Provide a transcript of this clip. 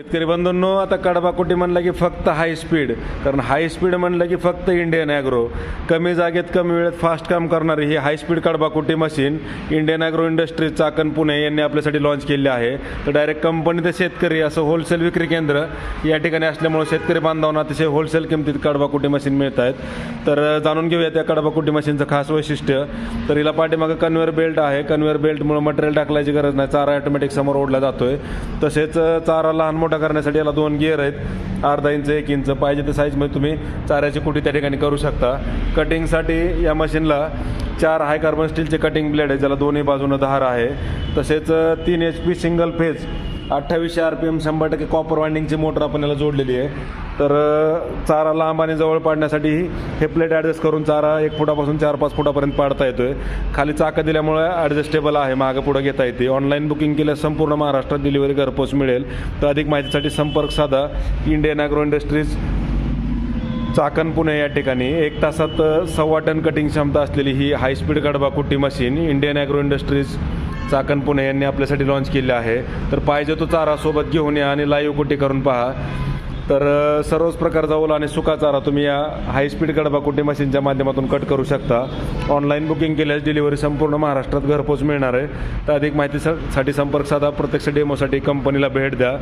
शेतकरी बंधूंनो आता कडबाकुटी म्हणलं की फक्त हाय स्पीड कारण हाय स्पीड म्हणलं की फक्त इंडियन ॲग्रो कमी जागेत कमी वेळेत फास्ट काम करणारी ही high speed कडबाकुटी machine Indian agro industries Chakan Pune यांनी आपल्यासाठी लॉन्च केली आहे. तर डायरेक्ट कंपनी ते शेतकरी असं होलसेल विक्री केंद्र या ठिकाणी असल्यामुळे शेतकरी बांधवांना अतिशय होलसेल किमतीत कडबाकुटी मशीन मिळत आहेत तर जाणून घेऊया त्या कडबाकुटी मशीनचं खास वैशिष्ट्य. तर हिला पाठीमागं कन्व्हेअर बेल्ट आहे. कन्व्हेअर बेल्टमुळे मटेरियल टाकल्याची गरज नाही. चारा ऑटोमॅटिक समोर ओढला जातोय. तसेच चारा लहान मोठा करण्यासाठी याला दोन गिअर आहेत. अर्धा इंच एक इंच पाहिजे त्या साईजमध्ये तुम्ही चाऱ्याची कुटी त्या ठिकाणी करू शकता. कटिंगसाठी या मशीनला चार हाय कार्बन स्टीलचे कटिंग ब्लेड आहे ज्याला दोन्ही बाजूनं धार आहे. तसेच तीन एच पी सिंगल फेज अठ्ठावीसशे आर पी एम शंभर टक्के कॉपर वाइंडिंगची मोटर आपण याला जोडलेली आहे. तर चारा लांब आणि जवळ पाडण्यासाठी हे प्लेट ॲडजस्ट करून चारा एक फुटापासून चार पाच फुटापर्यंत पाडता येतोय. खाली चाकं दिल्यामुळे ॲडजस्टेबल आहे मागं पुढं घेता येते. ऑनलाईन बुकिंग केल्यास संपूर्ण महाराष्ट्रात डिलिव्हरी घरपोच मिळेल. तर अधिक माहितीसाठी संपर्क साधा. Indian agro industries Chakan Pune या ठिकाणी. एक तासात सव्वा टन कटिंग क्षमता असलेली ही हाय स्पीड गडबा कुट्टी machine Indian agro industries Chakan Pune यांनी आपल्यासाठी लॉन्च केली आहे. तर पाहिजे तो चारा सोबत घेऊन या आणि लाईव्ह कुठे करून पहा. तर सर्वच प्रकारचा ओला आणि सुका चारा तुम्ही या हाय स्पीड कडबा कुठे मशीनच्या माध्यमातून कट करू शकता. ऑनलाईन बुकिंग केल्यास डिलिव्हरी संपूर्ण महाराष्ट्रात घरपोच मिळणार आहे. तर अधिक माहितीसाठी संपर्क साधा. प्रत्यक्ष डेमोसाठी कंपनीला भेट द्या.